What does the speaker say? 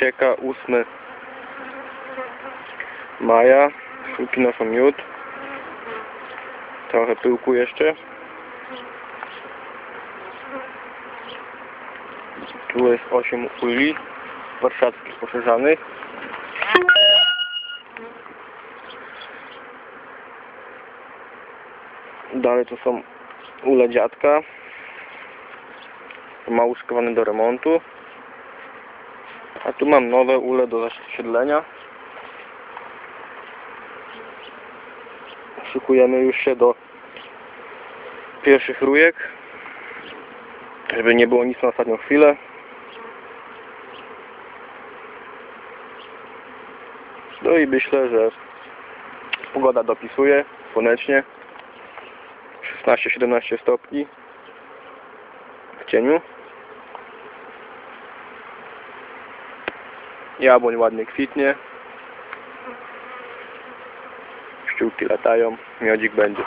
Šeka usne maja. Szulki noszą miód. Trochę pyłku jeszcze. Tu jest 8 uli warszawskich poszerzanych. Dalej to są ule dziadka. Ma uszkowane do remontu. A tu mam nowe ule do zasiedlenia. Szykujemy już się do pierwszych rujek. Żeby nie było nic na ostatnią chwilę. No i myślę, że pogoda dopisuje słonecznie. 16-17 stopni w cieniu. Jabłoń ładnie kwitnie. Pszczółki latają, miodzik będzie.